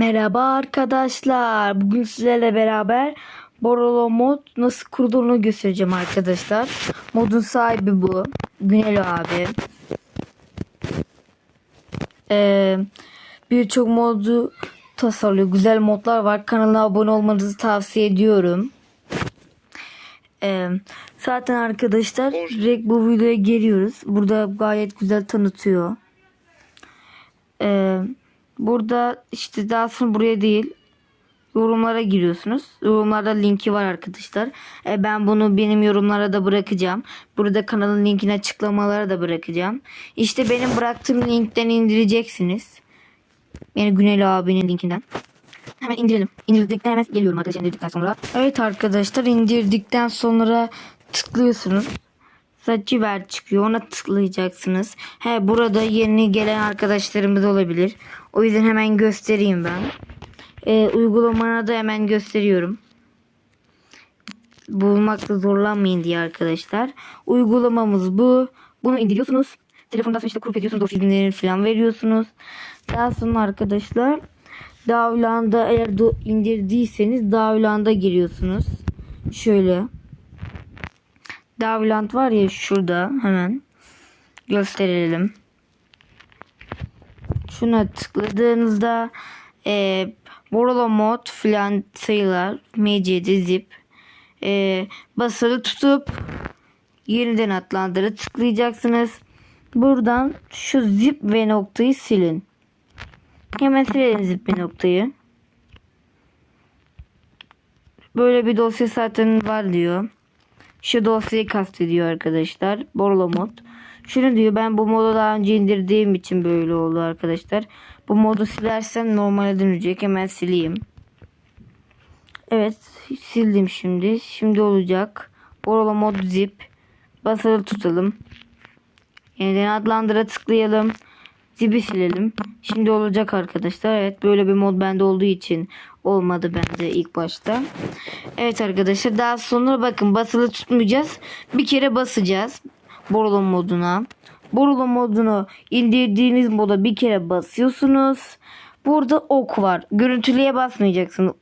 Merhaba arkadaşlar. Bugün sizlerle beraber Borolo mod nasıl kurulduğunu göstereceğim arkadaşlar. Modun sahibi bu. Günelo abi. Ee, Birçok modu tasarlıyor. Güzel modlar var. Kanalına abone olmanızı tavsiye ediyorum. Ee, zaten arkadaşlar direkt bu videoya geliyoruz. Burada gayet güzel tanıtıyor. Ee, burada işte daha sonra buraya değil yorumlara giriyorsunuz. Yorumlarda linki var arkadaşlar. Ee, ben bunu benim yorumlara da bırakacağım. Burada kanalın linkini açıklamalara da bırakacağım. İşte benim bıraktığım linkten indireceksiniz. Yani Güneli abinin linkinden. Hemen indirelim. İndirdikten hemen geliyorum arkadaşlar indirdikten sonra. Evet arkadaşlar indirdikten sonra tıklıyorsunuz. Saçıver çıkıyor. Ona tıklayacaksınız. He burada yeni gelen arkadaşlarımız olabilir. O yüzden hemen göstereyim ben. Ee, uygulamana da hemen gösteriyorum. Bulmakta zorlanmayın diye arkadaşlar. Uygulamamız bu. Bunu indiriyorsunuz. Telefondan sonra işte kurup ediyorsunuz. İzinleri falan veriyorsunuz. Daha sonra arkadaşlar Davlan'da eğer indirdiyseniz Davlan'da giriyorsunuz. Şöyle. Davlant var ya şurada hemen gösterelim. Şuna tıkladığınızda e, Borolo mod filan sayılar MCD zip e, basılı tutup yeniden adlandıra tıklayacaksınız. Buradan şu zip ve noktayı silin. Hemen silelim zip ve noktayı. Böyle bir dosya zaten var diyor. Şu dosyayı kastediyor arkadaşlar. Borlo mod. Şunu diyor ben bu modu daha önce indirdiğim için böyle oldu arkadaşlar. Bu modu silersem normale dönecek. Hemen sileyim. Evet sildim şimdi. Şimdi olacak. Borlo mod zip. Basılı tutalım. Yeniden adlandıra tıklayalım. Zipi silelim. Şimdi olacak arkadaşlar. Evet böyle bir mod bende olduğu için olmadı bende ilk başta. Evet arkadaşlar daha sonra bakın basılı tutmayacağız. Bir kere basacağız. Borolo moduna. Borolo modunu indirdiğiniz moda bir kere basıyorsunuz. Burada ok var. Görüntülüye basmayacaksın.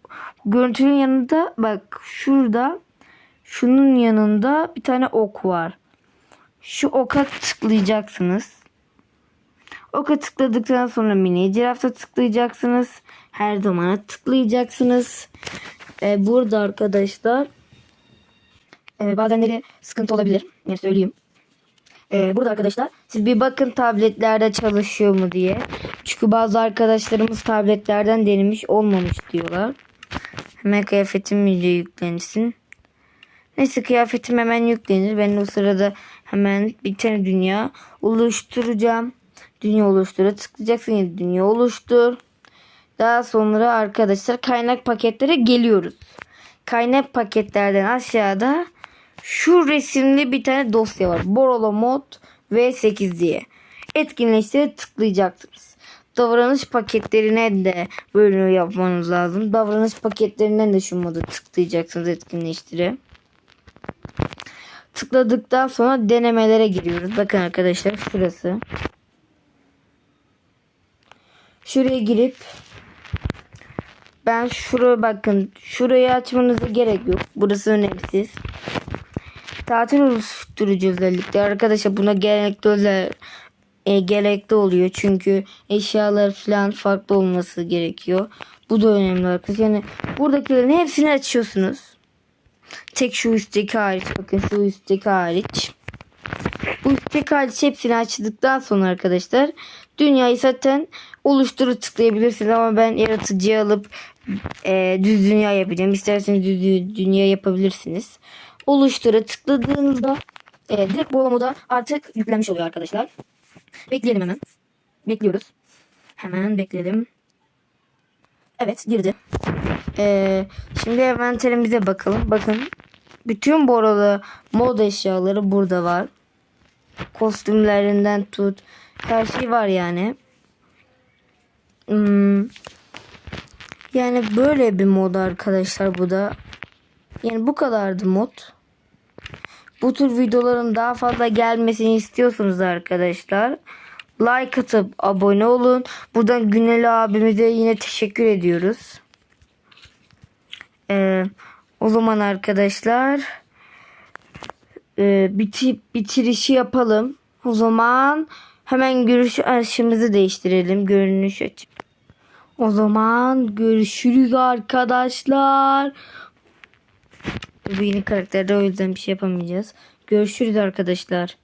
Görüntünün yanında bak şurada şunun yanında bir tane ok var. Şu oka tıklayacaksınız. Oka tıkladıktan sonra mini cirafta tıklayacaksınız. Her zamana tıklayacaksınız. Ee, burada arkadaşlar e, bazenleri sıkıntı olabilir. Yani söyleyeyim. Ee, burada arkadaşlar siz bir bakın tabletlerde çalışıyor mu diye. Çünkü bazı arkadaşlarımız tabletlerden denemiş olmamış diyorlar. Hemen kıyafetim video yüklensin. Neyse kıyafetim hemen yüklenir. Ben o sırada hemen bir tane dünya oluşturacağım. Dünya oluştura tıklayacaksın. Dünya oluştur. Daha sonra arkadaşlar kaynak paketlere geliyoruz. Kaynak paketlerden aşağıda şu resimli bir tane dosya var. Borolo mod V8 diye. Etkinleştire tıklayacaksınız. Davranış paketlerine de böyle yapmanız lazım. Davranış paketlerinden de şu modu tıklayacaksınız etkinleştire. Tıkladıktan sonra denemelere giriyoruz. Bakın arkadaşlar şurası. Şuraya girip ben şuraya bakın. Şurayı açmanıza gerek yok. Burası önemsiz. Tatil oluşturucu özellikler. Arkadaşlar buna gerekli özel e, gerekli oluyor. Çünkü eşyalar falan farklı olması gerekiyor. Bu da önemli arkadaşlar. Yani buradakilerin hepsini açıyorsunuz. Tek şu üstteki hariç. Bakın şu üstteki hariç. Bu üstteki hariç hepsini açtıktan sonra arkadaşlar dünyayı zaten oluşturu tıklayabilirsiniz ama ben yaratıcıyı alıp e, düz dünya yapacağım. İsterseniz düz dü- dünya yapabilirsiniz. Oluştura tıkladığınızda e, direkt bu moda artık yüklenmiş oluyor arkadaşlar. Bekleyelim hemen. Bekliyoruz. Hemen bekleyelim. Evet girdi. Ee, şimdi envanterimize bakalım. Bakın. Bütün boralı mod eşyaları burada var. Kostümlerinden tut. Her şey var yani. Hmm. Yani böyle bir mod arkadaşlar bu da. Yani bu kadardı mod. Bu tür videoların daha fazla gelmesini istiyorsunuz arkadaşlar. like atıp abone olun. Buradan Günel abimize yine teşekkür ediyoruz. Ee, o zaman arkadaşlar e, bitip bitirişi yapalım. O zaman hemen görüş açımızı değiştirelim. Görünüş açı. O zaman görüşürüz arkadaşlar. Bu yeni karakterde o yüzden bir şey yapamayacağız. Görüşürüz arkadaşlar.